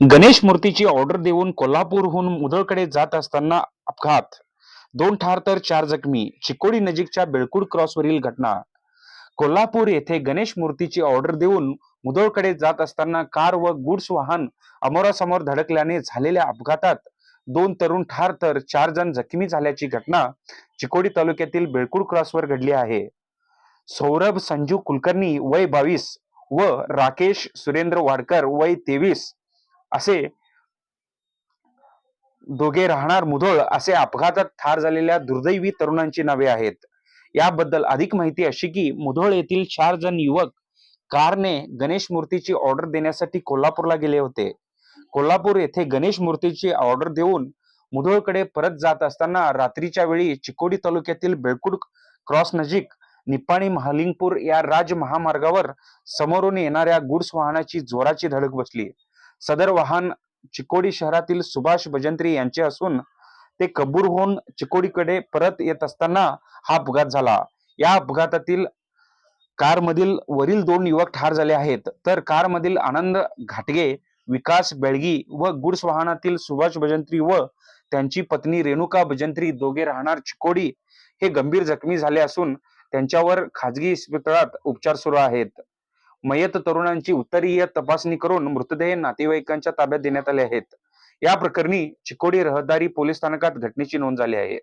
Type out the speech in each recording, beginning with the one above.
गणेश मूर्तीची ऑर्डर देऊन कोल्हापूरहून मुधळकडे जात असताना अपघात. दोन ठार तर चार जखमी. चिकोडी नजीकच्या बेळकुड क्रॉसवरील घटना. कोल्हापूर येथे गणेश मूर्तीची ऑर्डर देऊन मुधळकडे जात असताना कार व गुड्स वाहन अमोरासमोर धडकल्याने झालेल्या अपघातात दोन तरुण ठार तर चार जण जखमी झाल्याची घटना चिकोडी तालुक्यातील बेळकुड क्रॉसवर घडली आहे. सौरभ संजू कुलकर्णी वय बावीस व राकेश सुरेंद्र वाडकर वय तेवीस असे दोघे राहणार मुधोळ असे अपघातात ठार झालेल्या दुर्दैवी तरुणांची नावे आहेत. याबद्दल अधिक माहिती अशी की मुधोळ येथील चार जण युवक कारने गणेश मूर्तीची ऑर्डर देण्यासाठी कोल्हापूरला गेले होते. कोल्हापूर येथे गणेश मूर्तीची ऑर्डर देऊन मुधोळकडे परत जात असताना रात्रीच्या वेळी चिकोडी तालुक्यातील बेळकुड क्रॉस नजीक निपाणी महालिंगपूर या राज महामार्गावर समोरून येणाऱ्या गुड्स वाहनाची जोराची धडक बसली. सदर वाहन चिकोडी शहरातील सुभाष भजंत्री यांचे असून ते कबूरहून चिकोडीकडे परत येत असताना हा अपघात झाला. या अपघातातील कारमधील वरील दोन युवक ठार झाले आहेत. तर कारमधील आनंद घाटगे विकास बेळगी व गुड्स वाहनातील सुभाष भजंत्री व त्यांची पत्नी रेणुका भजंत्री दोघे राहणार चिकोडी हे गंभीर जखमी झाले असून त्यांच्यावर खाजगी इस्पितळात उपचार सुरू आहेत. मयत तरुणांची उत्तरीय तपासणी करून मृतदेह नातेवाईकांच्या ताब्यात देण्यात आले आहेत. या प्रकरणी चिकोडी रहदारी पोलीस स्थानकात घटनेची नोंद झाली आहे.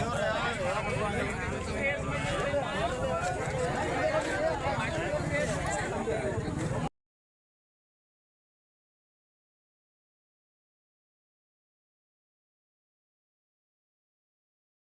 Deus.